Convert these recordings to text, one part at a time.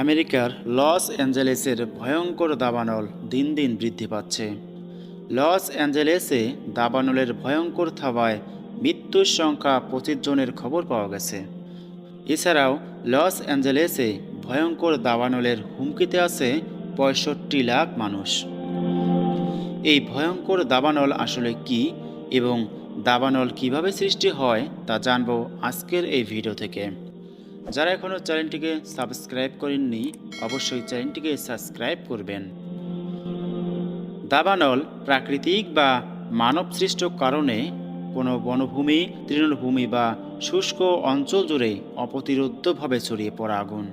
আমেরিকার লস অ্যাঞ্জেলেসের ভয়ঙ্কর দাবানল দিন দিন বৃদ্ধি পাচ্ছে। লস অ্যাঞ্জেলেসে দাবানলের ভয়ঙ্কর থাবায় মৃত্যুর সংখ্যা পঁচিশ জনের খবর পাওয়া গেছে। এছাড়াও লস অ্যাঞ্জেলেসে ভয়ঙ্কর দাবানলের হুমকিতে আছে পঁয়ষট্টি লাখ মানুষ। এই ভয়ঙ্কর দাবানল আসলে কি এবং দাবানল কীভাবে সৃষ্টি হয় তা জানব আজকের এই ভিডিও থেকে। যারা এখনও চ্যানেলটিকে সাবস্ক্রাইব করেননি, অবশ্যই চ্যানেলটিকে সাবস্ক্রাইব করবেন। দাবানল প্রাকৃতিক বা মানবসৃষ্ট কারণে কোনো বনভূমি, তৃণভূমি বা শুষ্ক অঞ্চল জুড়ে অপ্রতিরোধ্যভাবে ছড়িয়ে পড়া আগুন।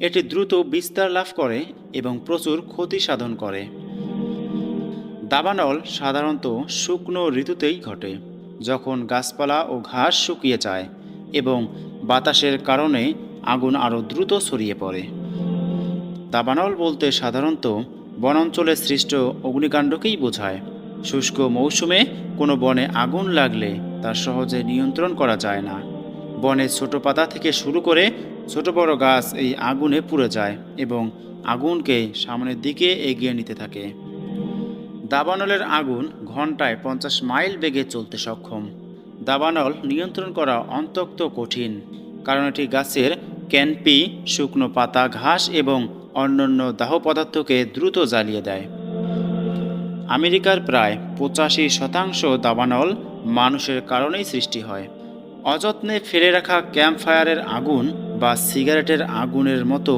এটি দ্রুত বিস্তার লাভ করে এবং প্রচুর ক্ষতি সাধন করে। দাবানল সাধারণত শুকনো ঋতুতেই ঘটে, যখন গাছপালা ও ঘাস শুকিয়ে যায় এবং বাতাসের কারণে আগুন আরও দ্রুত ছড়িয়ে পড়ে। দাবানল বলতে সাধারণত বনাঞ্চলে সৃষ্ট অগ্নিকাণ্ডকেই বোঝায়। শুষ্ক মৌসুমে কোনো বনে আগুন লাগলে তা সহজে নিয়ন্ত্রণ করা যায় না। বনে ছোট পাতা থেকে শুরু করে ছোট বড় গাছ এই আগুনে পুড়ে যায় এবং আগুনকে সামনের দিকে এগিয়ে নিতে থাকে। দাবানলের আগুন ঘন্টায় পঞ্চাশ মাইল বেগে চলতে সক্ষম। দাবানল নিয়ন্ত্রণ করা অন্তত কঠিন, কারণ এটি গাছের ক্যানপি, শুকনো পাতা, ঘাস এবং অন্যান্য দাহ পদার্থকে দ্রুত জ্বালিয়ে দেয়। আমেরিকার প্রায় পঁচাশি শতাংশ দাবানল মানুষের কারণেই সৃষ্টি হয়। অযত্নে ফেলে রাখা ক্যাম্প ফায়ারের আগুন বা সিগারেটের আগুনের মতো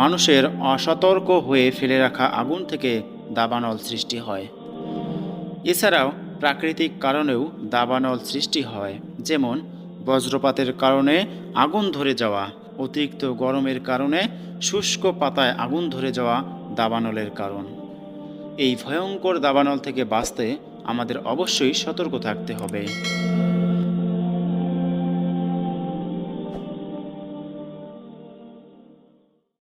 মানুষের অসতর্ক হয়ে ফেলে রাখা আগুন থেকে দাবানল সৃষ্টি হয়। এছাড়াও প্রাকৃতিক কারণেও দাবানল সৃষ্টি হয়, যেমন বজ্রপাতের কারণে আগুন ধরে যাওয়া, অতিরিক্ত গরমের কারণে শুষ্ক পাতায় আগুন ধরে যাওয়া দাবানলের কারণ। এই ভয়ঙ্কর দাবানল থেকে বাঁচতে আমাদের অবশ্যই সতর্ক থাকতে হবে।